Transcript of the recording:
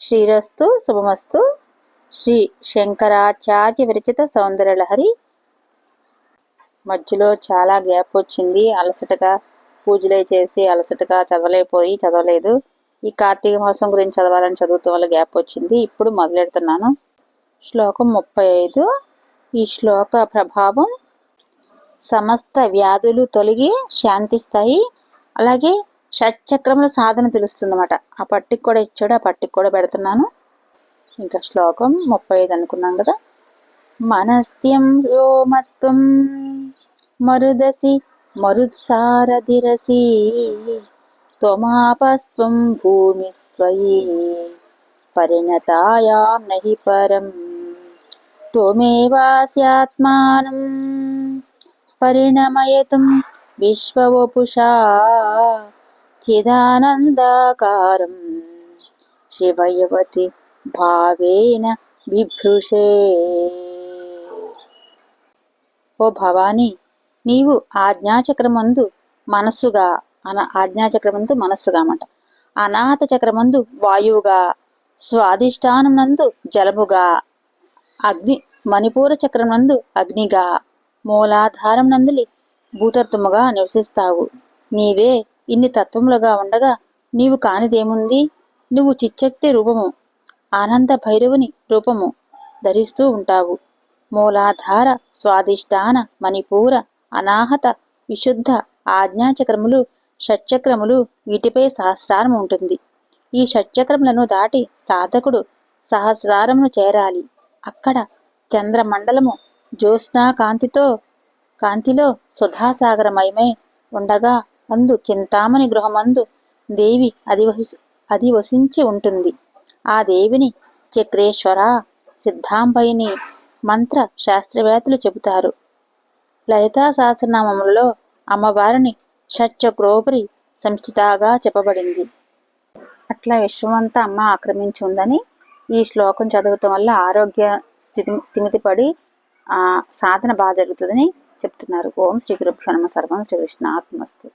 శ్రీరస్తు శుభమస్తు. శ్రీ శంకరాచార్య విరచిత సౌందర్యలహరి మధ్యలో చాలా గ్యాప్ వచ్చింది. అలసటగా పూజలే చేసి అలసటగా చదవలేకపోయి చదవలేదు. ఈ కార్తీక మాసం గురించి చదవాలని చదువుతూ వల్ల గ్యాప్ వచ్చింది. ఇప్పుడు మొదలెడుతున్నాను. శ్లోకం ముప్పై ఐదు. ఈ శ్లోక ప్రభావం సమస్త వ్యాధులు తొలగి శాంతిస్తాయి. అలాగే షట్చక్రంలో సాధన తెలుస్తుందన్నమాట. ఆ పట్టికి కూడా ఇచ్చాడు ఆ పట్టికి కూడా పెడుతున్నాను. ఇంకా శ్లోకం ముప్పై ఐదు అనుకున్నాం కదా. మనస్త్యం వ్యోమత్వం మరుదసి మరుత్సారధిరసి త్వమాపస్త్వం భూమిస్త్వయి పరిణతాయాం నహి పరం త్వమేవాస్యాత్మానం పరిణమయతుం విశ్వవపుషా చిదానందాకారం శివయవతి భావేన బిభృషే ఓ భవాని నీవు ఆజ్ఞాచక్రమందు మనస్సుగా అన ఆజ్ఞాచక్రమందు మనస్సుగా అన్నమాట. అనాహత చక్రమందు వాయువుగా స్వాధిష్టానం నందు జలముగా అగ్ని మణిపూర చక్రం నందు అగ్నిగా మూలాధారం నందులి భూతత్వముగా నివసిస్తావు. నీవే ఇన్ని తత్వములుగా ఉండగా నీవు కానిదేముంది? నువ్వు చిచ్చక్తి రూపము ఆనంద భైరవుని రూపము ధరిస్తూ ఉంటావు. మూలాధార స్వాదిష్టాన మణిపూర అనాహత విశుద్ధ ఆజ్ఞాచక్రములు షట్చక్రములు వీటిపై సహస్రారం ఉంటుంది. ఈ షట్చక్రములను దాటి సాధకుడు సహస్రారమును చేరాలి. అక్కడ చంద్రమండలము జ్యోత్స్నాకాంతితో కాంతిలో సుధాసాగరమయమై ఉండగా అందు చింతామణి గృహమందు దేవి అధివసి అధివసించి ఉంటుంది. ఆ దేవిని చక్రేశ్వర సిద్ధాంబయిని మంత్ర శాస్త్రవేత్తలు చెబుతారు. లలితా సహస్రనామములలో అమ్మవారిని షట్చక్రోపరి సంస్థితాగా చెప్పబడింది. అట్లా విశ్వమంతా అమ్మ ఆక్రమించి ఉందని ఈ శ్లోకం చదవటం వల్ల ఆరోగ్య స్థితి స్థిమితి పడి ఆ సాధన బాగా జరుగుతుందని చెప్తున్నారు. ఓం శ్రీ గురుభ్యో నమ. సర్వం శ్రీ కృష్ణ ఆత్మస్తు